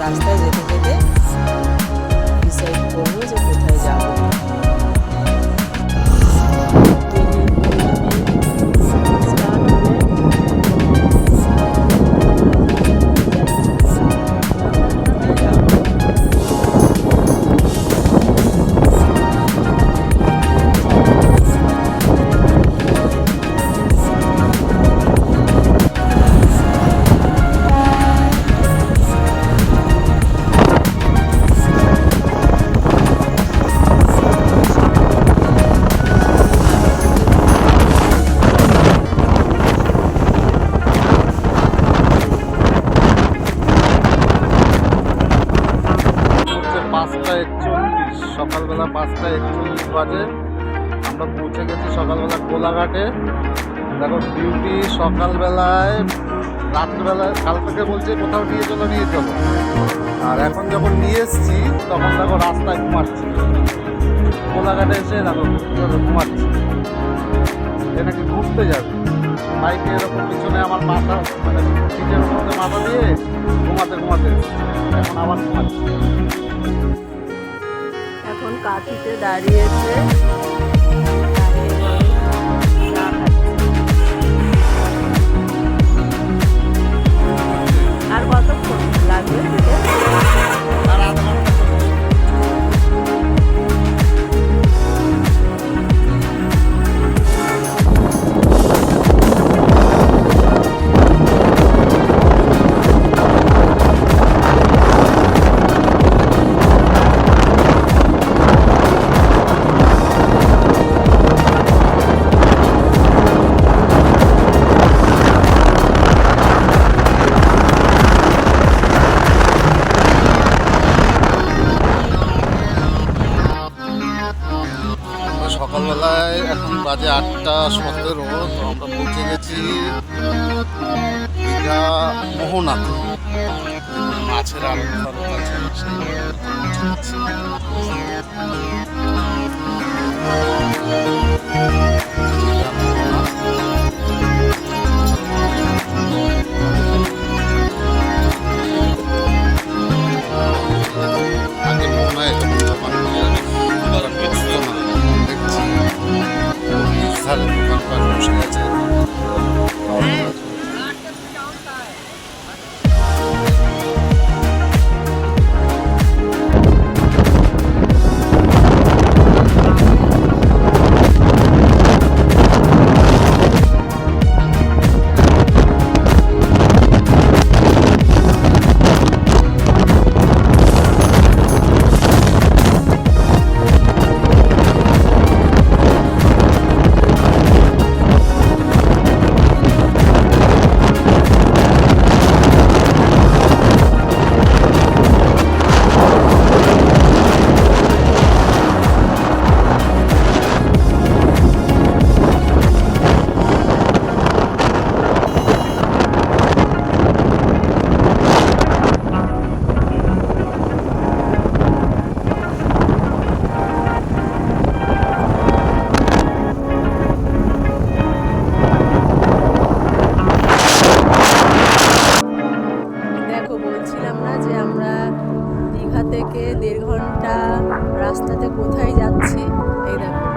রাস্তায় কোলাঘাটে। দেখো বিউটি সকালবেলায়, রাত্রেবেলায় কাল থেকে বলছে কোথাও নিয়ে চলো নিয়ে চলো। আর এখন যখন নিয়ে এসছি, তখন দেখো রাস্তায় ঘুমাচ্ছি। কোলাঘাটে এসে দেখো ঘুমাচ্ছি। এ নাকি ঘুরতে যাবে। বাইকে এরকম পিছনে আমার মাথা মানে সিটের মধ্যে মাথা দিয়ে ঘুমাতে ঘুমাতে এখন আবার ঘুমাচ্ছি। এখন কাঠিতে দাঁড়িয়েছে। সকালবেলায় এখন বাজে আটটা সতেরো তো আমরা পৌঁছে গেছি দীঘা মোহনাতে। মাছের আড়ত ফাড়ত দেড় ঘণ্টা রাস্তাতে কোথায় যাচ্ছি এই দেখো।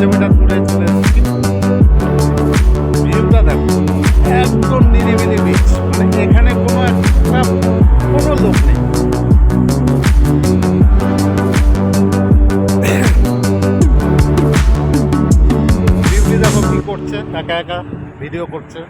কিলোমিটার দূরে দেখো। নিরিবিলি মানে এখানে দেখো কী করছে একা একা ভিডিও করছে।